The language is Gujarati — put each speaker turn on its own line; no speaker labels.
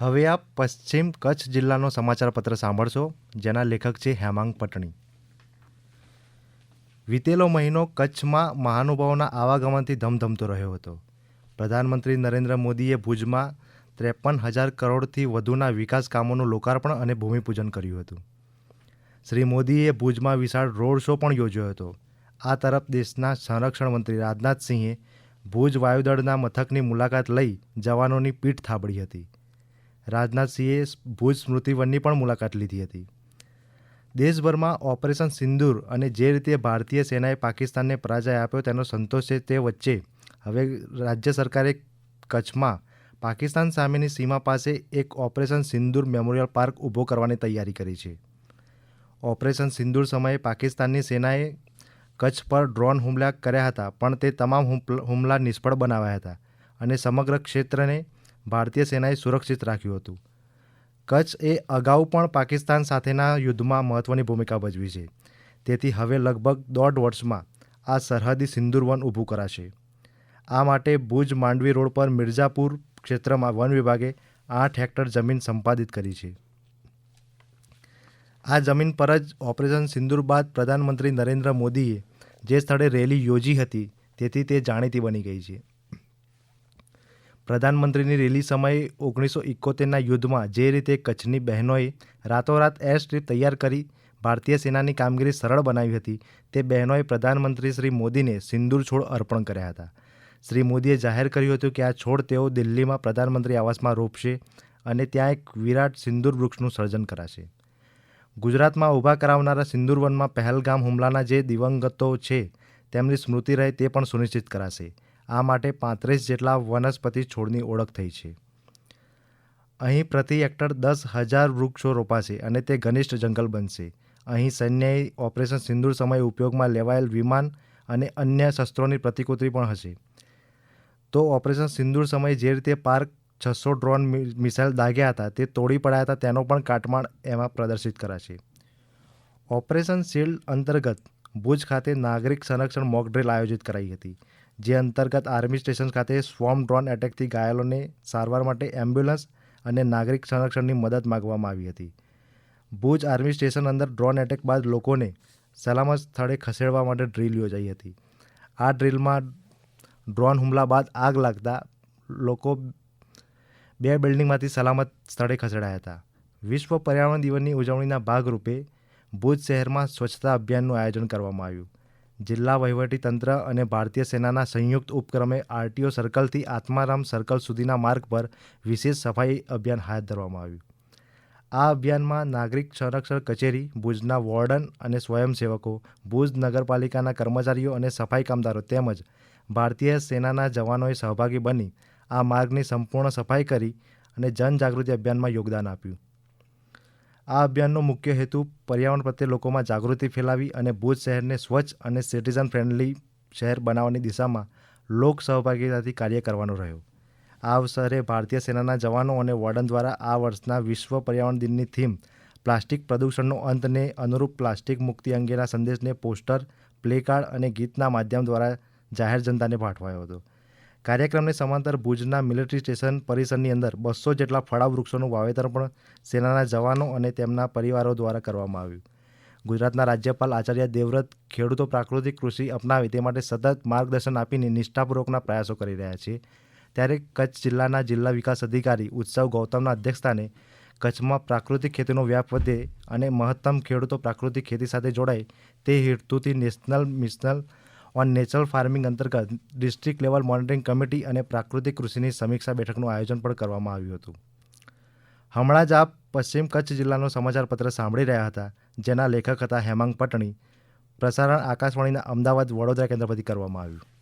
હવે આપ પશ્ચિમ કચ્છ જિલ્લાનો સમાચાર પત્ર સાંભળશો, જેના લેખક છે હેમાંગ પટણી. વીતેલો મહિનો કચ્છમાં મહાનુભાવોના આવાગમનથી ધમધમતો રહ્યો હતો. પ્રધાનમંત્રી નરેન્દ્ર મોદીએ ભુજમાં ત્રેપન હજાર કરોડથી વધુના વિકાસ કામોનું લોકાર્પણ અને ભૂમિપૂજન કર્યું હતું. શ્રી મોદીએ ભુજમાં વિશાળ રોડ શો પણ યોજ્યો હતો. આ તરફ દેશના સંરક્ષણ મંત્રી રાજનાથસિંહે ભુજ વાયુદળના મથકની મુલાકાત લઈ જવાનોની પીઠ થાબડી હતી. રાજનાથસિંહે ભુજ સ્મૃતિવનની પણ મુલાકાત લીધી હતી. દેશભરમાં ઓપરેશન સિંદૂર અને જે રીતે ભારતીય સેનાએ પાકિસ્તાનને પરાજય આપ્યો તેનો સંતોષ છે તે વચ્ચે હવે રાજ્ય સરકારે કચ્છમાં પાકિસ્તાન સામેની સીમા પાસે એક ઓપરેશન સિંદૂર મેમોરિયલ પાર્ક ઊભો કરવાની તૈયારી કરી છે. ઓપરેશન સિંદૂર સમયે પાકિસ્તાનની સેનાએ કચ્છ પર ડ્રોન હુમલા કર્યા હતા, પણ તે તમામ હુમલ- નિષ્ફળ બનાવ્યા હતા અને સમગ્ર ક્ષેત્રને ભારતીય સેનાએ સુરક્ષિત રાખ્યું હતું. કચ્છ એ અગાઉ પણ પાકિસ્તાન સાથેના યુદ્ધમાં મહત્ત્વની ભૂમિકા ભજવી છે. તેથી હવે લગભગ દોઢ વર્ષમાં આ સરહદી સિંદૂર વન ઊભું કરાશે. આ માટે ભુજ માંડવી રોડ પર મિર્ઝાપુર ક્ષેત્રમાં વન વિભાગે આઠ હેક્ટર જમીન સંપાદિત કરી છે. આ જમીન પર જ ઓપરેશન સિંદૂર બાદ પ્રધાનમંત્રી નરેન્દ્ર મોદીએ જે સ્થળે રેલી યોજી હતી, તેથી તે જાણીતી બની ગઈ છે. પ્રધાનમંત્રીની રેલી સમયે ઓગણીસો ઇકોતેરના યુદ્ધમાં જે રીતે કચ્છની બહેનોએ રાતોરાત એર સ્ટ્રીપ તૈયાર કરી ભારતીય સેનાની કામગીરી સરળ બનાવી હતી, તે બહેનોએ પ્રધાનમંત્રી શ્રી મોદીને સિંદૂર છોડ અર્પણ કર્યા હતા. શ્રી મોદીએ જાહેર કર્યું હતું કે આ છોડ તેઓ દિલ્હીમાં પ્રધાનમંત્રી આવાસમાં રોપશે અને ત્યાં એક વિરાટ સિંદૂર વૃક્ષનું સર્જન કરાશે. ગુજરાતમાં ઊભા કરાવનારા સિંદૂર વનમાં પહેલગામ હુમલાના જે દિવંગતો છે, તેમની સ્મૃતિ રહે તે પણ સુનિશ્ચિત કરાશે. આ માટે પાંત્રીસ જેટલા વનસ્પતિ છોડની ઓળખ થઈ છે. અહીં પ્રતિ હેક્ટર દસ હજાર વૃક્ષો રોપાશે અને તે ઘનિષ્ઠ જંગલ બનશે. અહીં સૈન્યએ ઓપરેશન સિંદૂર સમયે ઉપયોગમાં લેવાયેલ વિમાન અને અન્ય શસ્ત્રોની પ્રતિકૃતિ પણ હશે. તો ઓપરેશન સિંદૂર સમયે જે રીતે પાર્ક છસો ડ્રોન મિસાઇલ દાગ્યા હતા, તે તોડી પડાયા હતા, તેનો પણ કાટમાળ એમાં પ્રદર્શિત કરાશે. ઓપરેશન શિલ્ડ અંતર્ગત ભુજ ખાતે નાગરિક સંરક્ષણ મોક ડ્રિલ આયોજિત કરાઈ હતી. જે અંતર્ગત આર્મી સ્ટેશન ખાતે સ્વોમ ડ્રોન એટેકથી ઘાયલોને સારવાર માટે એમ્બ્યુલન્સ અને નાગરિક સંરક્ષણની મદદ માગવામાં આવી હતી. ભુજ આર્મી સ્ટેશન અંદર ડ્રોન એટેક બાદ લોકોને સલામત સ્થળે ખસેડવા માટે ડ્રીલ યોજાઈ હતી. આ ડ્રીલમાં ડ્રોન હુમલા બાદ આગ લાગતા લોકો બે બિલ્ડિંગમાંથી સલામત સ્થળે ખસેડાયા હતા. વિશ્વ પર્યાવરણ દિવસની ઉજવણીના ભાગરૂપે ભુજ શહેરમાં સ્વચ્છતા અભિયાનનું આયોજન કરવામાં આવ્યું. જિલ્લા વહીવટીતંત્ર અને ભારતીય સેનાના સંયુક્ત ઉપક્રમે આરટીઓ સર્કલથી આત્મારામ સર્કલ સુધીના માર્ગ પર વિશેષ સફાઈ અભિયાન હાથ ધરવામાં આવ્યું. આ અભિયાનમાં નાગરિક સંરક્ષણ કચેરી, ભુજના વોર્ડન અને સ્વયંસેવકો, ભુજ નગરપાલિકાના કર્મચારીઓ અને સફાઈ કામદારો તેમજ ભારતીય સેનાના જવાનોએ સહભાગી બની આ માર્ગની સંપૂર્ણ સફાઈ કરી અને જનજાગૃતિ અભિયાનમાં યોગદાન આપ્યું. આ અભિયાનનો મુખ્ય હેતુ પર્યાવરણ પ્રત્યે લોકોમાં જાગૃતિ ફેલાવી અને ભુજ શહેરને સ્વચ્છ અને સિટીઝન ફ્રેન્ડલી શહેર બનાવવાની દિશામાં લોક સહભાગીતાથી કાર્ય કરવાનો રહ્યો. આ અવસરે ભારતીય સેનાના જવાનો અને વોર્ડન દ્વારા આ વર્ષના વિશ્વ પર્યાવરણ દિનની થીમ પ્લાસ્ટિક પ્રદૂષણનો અંતને અનુરૂપ પ્લાસ્ટિક મુક્તિ અંગેના સંદેશને પોસ્ટર પ્લેકાર્ડ અને ગીતના માધ્યમ દ્વારા જાહેર જનતાને પાઠવાયો હતો. કાર્યક્રમને સમાંતર ભુજના મિલિટરી સ્ટેશન પરિસરની અંદર બસો જેટલા ફળા વૃક્ષોનું વાવેતર પણ સેનાના જવાનો અને તેમના પરિવારો દ્વારા કરવામાં આવ્યું. ગુજરાતના રાજ્યપાલ આચાર્ય દેવવ્રત ખેડૂતો પ્રાકૃતિક કૃષિ અપનાવે તે માટે સતત માર્ગદર્શન આપીને નિષ્ઠાપૂર્વકના પ્રયાસો કરી રહ્યા છે. ત્યારે કચ્છ જિલ્લાના જિલ્લા વિકાસ અધિકારી ઉત્સવ ગૌતમના અધ્યક્ષસ્થાને કચ્છમાં પ્રાકૃતિક ખેતીનો વ્યાપ વધે અને મહત્તમ ખેડૂતો પ્રાકૃતિક ખેતી સાથે જોડાય તે હેતુથી national mission on natural farming અંતર્ગત ડિસ્ટ્રિક્ટ લેવલ મોનિટરિંગ કમિટી અને પ્રાકૃતિક કૃષિની સમીક્ષા બેઠકનું આયોજન પણ કરવામાં આવ્યું હતું. હમણાં જ આપ પશ્ચિમ કચ્છ જિલ્લાનો સમાચારપત્ર સાંભળી રહ્યા હતા, જેના લેખક હતા હેમાંગ પટણી. પ્રસારણ આકાશવાણીના અમદાવાદ વડોદરા કેન્દ્ર પરથી કરવામાં આવ્યું.